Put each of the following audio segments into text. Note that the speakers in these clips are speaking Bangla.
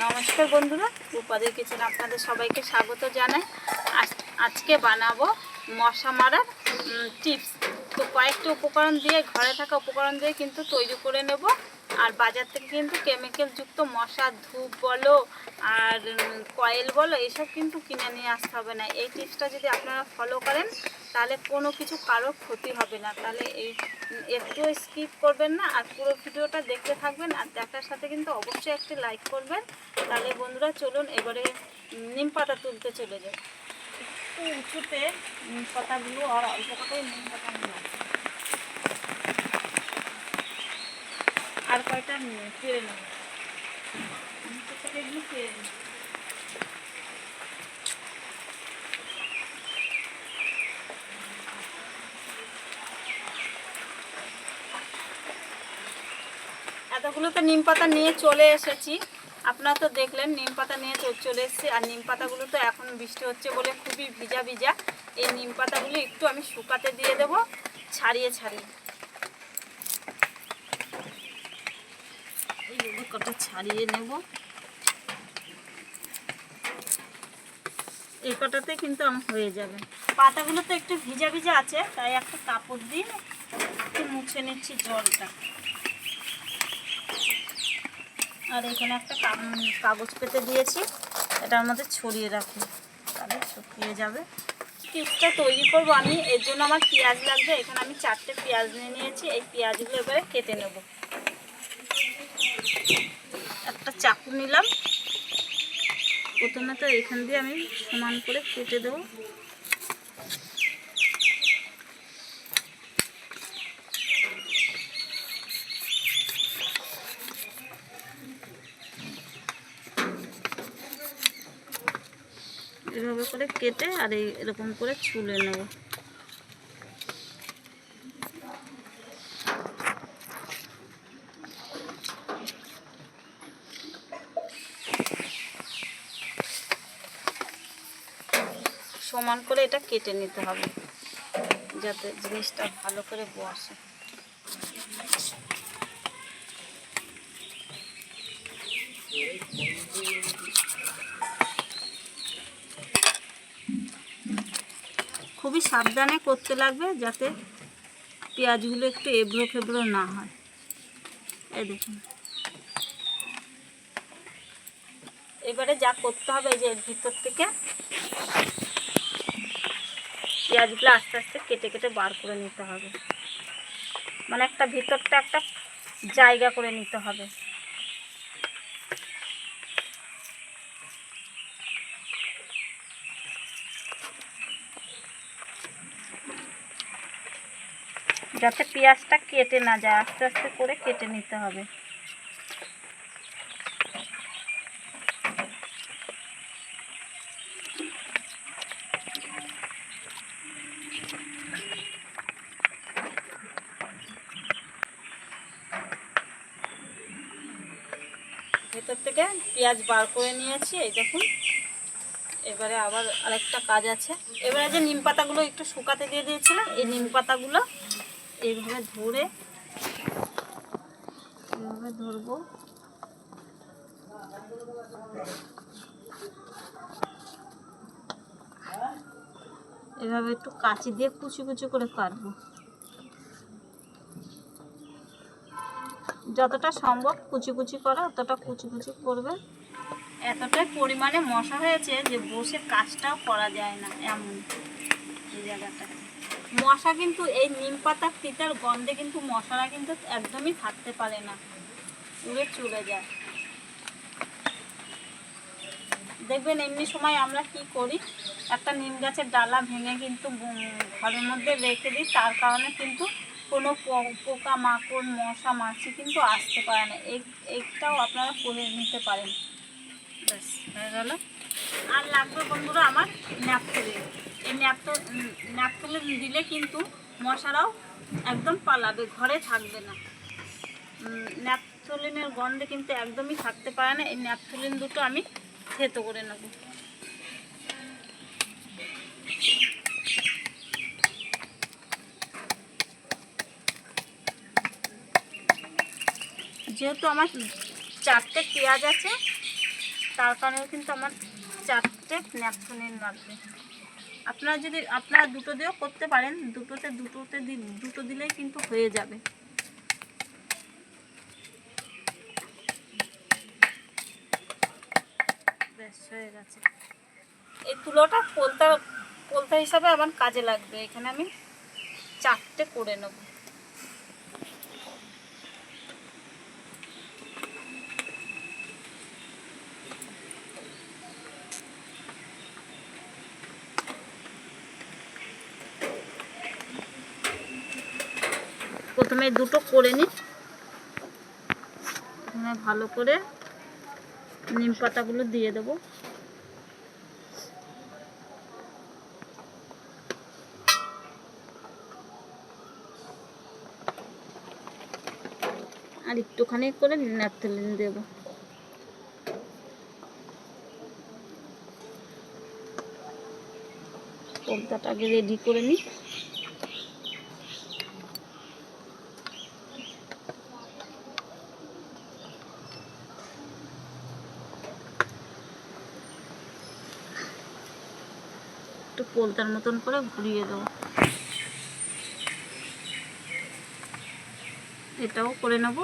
নমস্কার বন্ধুরা, উপাদের কিচেন আপনাদের সবাইকে স্বাগত জানাই। আজ- আজকে বানাবো মশা মারার টিপস তো কয়েকটি উপকরণ দিয়ে, ঘরে থাকা উপকরণ দিয়ে কিন্তু তৈরি করে নেব। আর বাজার থেকে কিন্তু কেমিক্যালযুক্ত মশার ধূপ বলো আর কয়েল বলো, এসব কিন্তু কিনে নিয়ে আসতে হবে না। এই টিপসটা যদি আপনারা ফলো করেন, তাহলে কোনো কিছু কারও ক্ষতি হবে না। তাহলে এই একটু স্কিপ করবেন না আর পুরো ভিডিওটা দেখতে থাকবেন আর দেখার সাথে কিন্তু অবশ্যই একটি লাইক করবেন। তাহলে বন্ধুরা, চলুন এবারে নিম পাতা তুলতে চলে যাই। একটু উঁচুতে নিম পাতাগুলো আর অল্প কটাই নিম পাতা নিয়ে আসি। আর নেব এতগুলো তো নিম পাতা নিয়ে চলে এসেছি। আপনারা তো দেখলেন, নিম পাতা নিয়ে চলে এসেছি। আর নিম পাতাগুলো তো এখন বৃষ্টি হচ্ছে বলে খুবই ভিজা ভিজা। এই নিম পাতাগুলো একটু আমি শুকাতে দিয়ে দেব, ছাড়িয়ে ছাড়িয়ে। কটা ছাড়িয়ে নেব। এই কটাতে কিন্তু আমার হয়ে যাবে। পাতাগুলো তো একটু ভিজা ভিজা আছে, তাই একটা কাপড় দিয়ে একটু মুছে নিচ্ছি জলটা। আর এখানে একটা কাগজ পেতে দিয়েছি, এটা আমাদের ছড়িয়ে রাখি তাহলে শুকিয়ে যাবে। টিপসটা তৈরি করব আমি, এর জন্য আমার পেঁয়াজ লাগবে। এখানে আমি চারটে পেঁয়াজ নিয়ে নিয়েছি, এই পেঁয়াজগুলো এবারে কেটে নেব। একটা চাকু নিলাম। প্রথমে তো এখান দিয়ে আমি সমান করে কেটে দেবো। এভাবে করে কেটে আর এরকম করে ছুলে নেব। সমান করে এটা কেটে নিতে হবে, যাতে জিনিসটা ভালো করে বসে। খুবই সাবধানে করতে লাগবে যাতে পেঁয়াজগুলো একটু এবড়ো খেবড়ো না হয়। এই দেখুন। এবারে যা করতে হবে যে ভিতর থেকে পেঁয়াজগুলো আস্তে আস্তে কেটে কেটে বার করে নিতে হবে। মানে একটা ভিতরটা একটা জায়গা করে নিতে হবে। যাতে পেঁয়াজটা কেটে না যায়, আস্তে আস্তে করে কেটে নিতে হবে। ভেতর থেকে পেঁয়াজ বার করে নিয়েছি, এই দেখুন। এবারে আবার আরেকটা কাজ আছে। এবারে যে নিম পাতাগুলো একটু শুকাতে দিয়ে দিয়েছিলাম, এই নিম পাতাগুলো এইভাবে ধরে, এইভাবে ধরবো। এভাবে একটু কাঁচি দিয়ে কুচি কুচি করে কাটবো। যতটা সম্ভব কুচি কুচি করা, অতটা কুচি কুচি করবে। এতটাই পরিমাণে মশা হয়েছে যে বসে কাজটাও করা যায় না এমন এই জায়গাটা মশা কিন্তু এই নিম পাতার তিতার গন্ধে কিন্তু মশারা কিন্তু একদমই থাকতে পারে না। উড়ে চলে যায়। দেখবেন এমনি সময় আমরা কি করি? একটা নিম গাছের ডালা ভেঙে কিন্তু ঘরের মধ্যে রেখে দিই, তার কারণে কিন্তু কোনো পোকা মাকড় মশা, মাছি কিন্তু আসতে পারে না। এই এইটাও আপনারা করে নিতে পারেন। ব্যাস গেল। আর লাগবে বন্ধুরা আমার ন্যাপথলিন এই ন্যাপথ ন্যাপথলিন দিলে কিন্তু মশারাও একদম পালাবে, ঘরে থাকবে না। ন্যাপথলিনের গন্ধে কিন্তু একদমই থাকতে পারে না। এই ন্যাপথলিন দুটো আমি থেতো করে নেব। যেহেতু আমার চারটে পেঁয়াজ আছে, তার কারণে কিন্তু আমার চারটে ন্যাপথলিন লাগবে। আপনারা যদি, আপনারা দুটো দিয়েও করতে পারেন, দুটোতে দুটোতে দুটো দিলেই কিন্তু হয়ে যাবে। হয়ে গেছে। এই তুলোটা পোলতা পোলতা হিসাবে আমার কাজে লাগবে। এখানে আমি চারটে করে নেব। প্রথমে দুটো করে নিই প্রথমে ভালো করে নিম পাতাগুলো দিয়ে দেবো। আর একটুখানি করে ন্যাপথলিন দেব। পর্দাটা আগে রেডি করে নিই একটু পোলতার মতন করে ঘুরিয়ে দেবো এটাও করে নেব।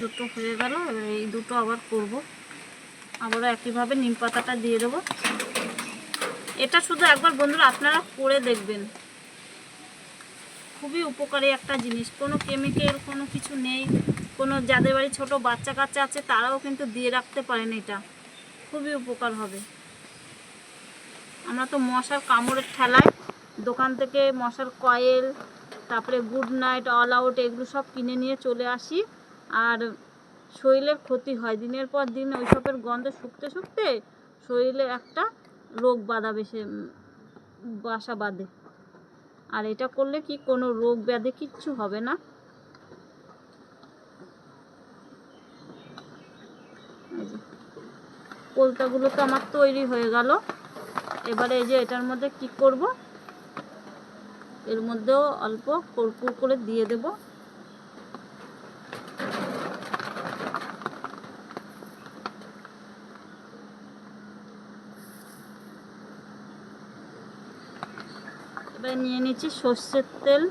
দুটো হয়ে গেল এই দুটো আবার করব। আবারও একইভাবে নিম পাতাটা দিয়ে দেবো। এটা শুধু একবার বন্ধুরা আপনারা করে দেখবেন। খুবই উপকারী একটা জিনিস। কোনো কেমিক্যাল কোনো কিছু নেই। কোনো, যাদের বাড়ি ছোট বাচ্চা কাচ্চা আছে, তারাও কিন্তু দিয়ে রাখতে পারেন এটা। খুবই উপকার হবে। আমরা তো মশার কামড়ের ঠেলায় দোকান থেকে মশার কয়েল, তারপরে গুড নাইট, অল আউট এগুলো সব কিনে নিয়ে চলে আসি। আর শরীরের ক্ষতি হয়। দিনের পর দিন ওইসবের গন্ধ শুকতে শুকতে শরীরে একটা রোগ বাঁধা বেশি বাসা বাঁধে। আর এটা করলে কি কোনো রোগ ব্যাধি কিচ্ছু হবে না এই যে কলতাগুলো তো আমার তৈরি হয়ে গেল। এবারে এই যে এটার মধ্যে কি করব? এর মধ্যেও অল্প কর্পূর করে দিয়ে দেব। এবারে নিয়ে নিচ্ছি সর্ষের তেল।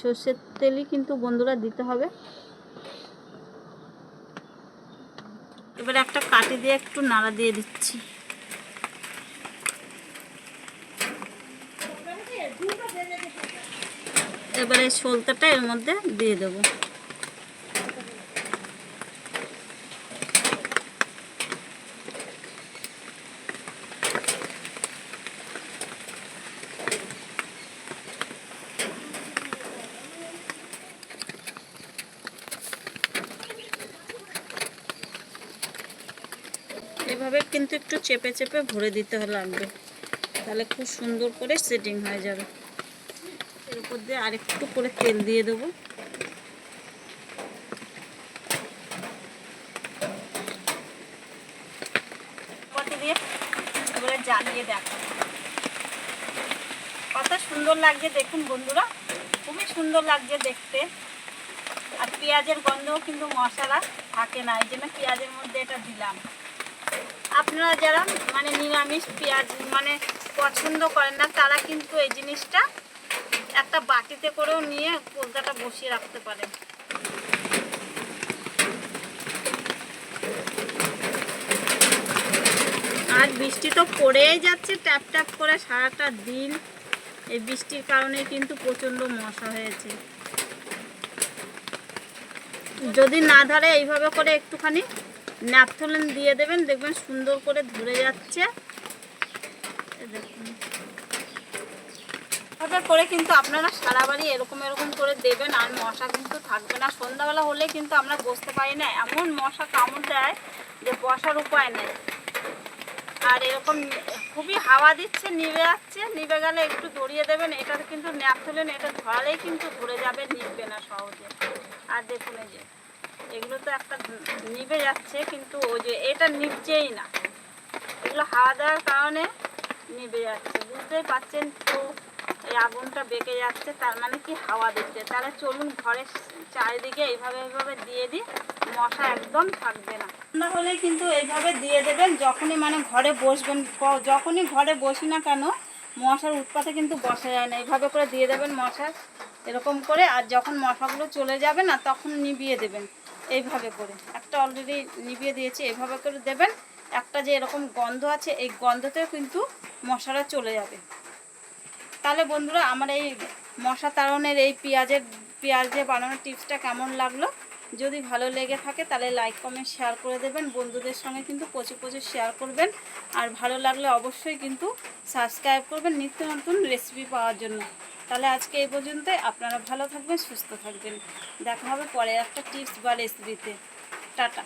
সর্ষের তেলই কিন্তু বন্ধুরা দিতে হবে। এবার একটা কাটি দিয়ে একটু নাড়া দিয়ে দিচ্ছি। এবারে সলতাটা এর মধ্যে দিয়ে দেবো এভাবে কিন্তু একটু চেপে চেপে ভরে দিতে লাগবে। তাহলে খুব সুন্দর করে সেটিং হয়ে যাবে। এর উপর দিয়ে আরেকটু করে তেল দিয়ে দেবো। দিয়ে জ্বালিয়ে দেখো। কত সুন্দর লাগছে দেখুন বন্ধুরা। খুবই সুন্দর লাগছে দেখতে। আর পেঁয়াজের গন্ধও কিন্তু মশলা থাকে না। এই জন্য পেঁয়াজের মধ্যে এটা দিলাম। আপনারা যারা মানে নিরামিষ পেঁয়াজ মানে পছন্দ করেন না, তারা কিন্তু এই জিনিসটা একটা বাটিতে করেও নিয়ে কলকাতা বসিয়ে রাখতে পারেন। আর বৃষ্টি তো পড়েই যাচ্ছে, ট্যাপ ট্যাপ করে সারাটা দিন। এই বৃষ্টির কারণে কিন্তু প্রচণ্ড মশা হয়েছে। যদি না ধরে এইভাবে করে একটুখানি ন্যাপথলিন দিয়ে দেবেন, দেখবেন সুন্দর করে ধরে যাচ্ছে। দেখুন। করে কিন্তু আপনারা সারা বাড়ি এরকম এরকম করে দেবেন, আর মশা কিন্তু থাকবে না। সন্ধ্যাবেলা হলে কিন্তু আমরা বসতে পারি না। এমন মশা কামড় দেয় যে বসার উপায় নেই। আর এরকম খুবই হাওয়া দিচ্ছে, নিভে যাচ্ছে। নিবে গেলে একটু দড়িয়ে দেবেন। এটা কিন্তু ন্যাপথলিন এটা ধরালেই কিন্তু ধরে যাবে, নিভবে না সহজে। আর দেখুন এই যে। এগুলো তো একটা নিভে যাচ্ছে, কিন্তু ওই যে এটা নিভছেই না। এগুলো হাওয়া দেওয়ার কারণে নিভে যাচ্ছে। বুঝতেই পারছেন তো, এই আগুনটা বেঁকে যাচ্ছে, তার মানে কি হাওয়া দিচ্ছে। তাহলে চলুন ঘরের চারিদিকে এইভাবে এইভাবে দিয়ে দিই, মশা একদম থাকবে না। না হলে কিন্তু এইভাবে দিয়ে দেবেন, যখনই মানে ঘরে বসবেন যখনই ঘরে বসি না কেন, মশার উৎপাতে কিন্তু বসা যায় না। এইভাবে করে দিয়ে দেবেন মশার এরকম করে, আর যখন মশাগুলো চলে যাবে না, তখন নিভিয়ে দেবেন। এইভাবে করে। একটা অলরেডি নিভিয়ে দিয়েছি এইভাবে করে দেবেন। একটা যে এরকম গন্ধ আছে, এই গন্ধতেও কিন্তু মশারা চলে যাবে। তাহলে বন্ধুরা, আমার এই মশা তাড়নের এই পেঁয়াজের, পেঁয়াজ দিয়ে বানানোর টিপসটা কেমন লাগল? যদি ভালো লেগে থাকে তাহলে লাইক কমেন্ট শেয়ার করে দেবেন। বন্ধুদের সঙ্গে কিন্তু প্রচুর প্রচুর শেয়ার করবেন। আর ভালো লাগলে অবশ্যই কিন্তু সাবস্ক্রাইব করবেন নিত্য নতুন রেসিপি পাওয়ার জন্য। তাহলে আজকে এই পর্যন্তই। আপনারা ভালো থাকবেন, সুস্থ থাকবেন। দেখা হবে পরে একটা টিপস বা রেসিপিতে টাটা।